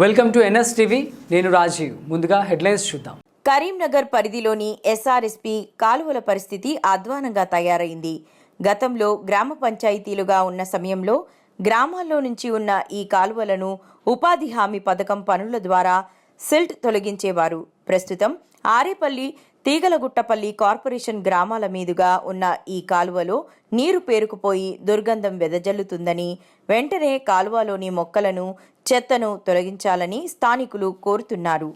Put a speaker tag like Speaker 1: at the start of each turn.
Speaker 1: Welcome to NS TV. నేను రాజీవ్. ముందుగా headlines చూద్దాం.
Speaker 2: కరీంనగర్ పరిధిలోని ఎస్ఆర్ఎస్పి కాలువల పరిస్థితి అధ్వానంగా తయారైంది. గతంలో గ్రామ పంచాయతీలుగా ఉన్న సమయంలో గ్రామాల్లో నుంచి ఉన్న ఈ కాలువలను ఉపాధి హామీ పథకం పనుల ద్వారా సిల్ట్ తొలగించేవారు. ప్రస్తుతం ఆరేపల్లి తీగలగుట్టపల్లి కార్పొరేషన్ గ్రామాల మీదుగా ఉన్న ఈ కాలువలో నీరు పేరుకుపోయి దుర్గంధం వెదజల్లుతుందని వెంటనే కాలువలోని మొక్కలను చెత్తను తొలగించాలని స్థానికులు కోరుతున్నారు.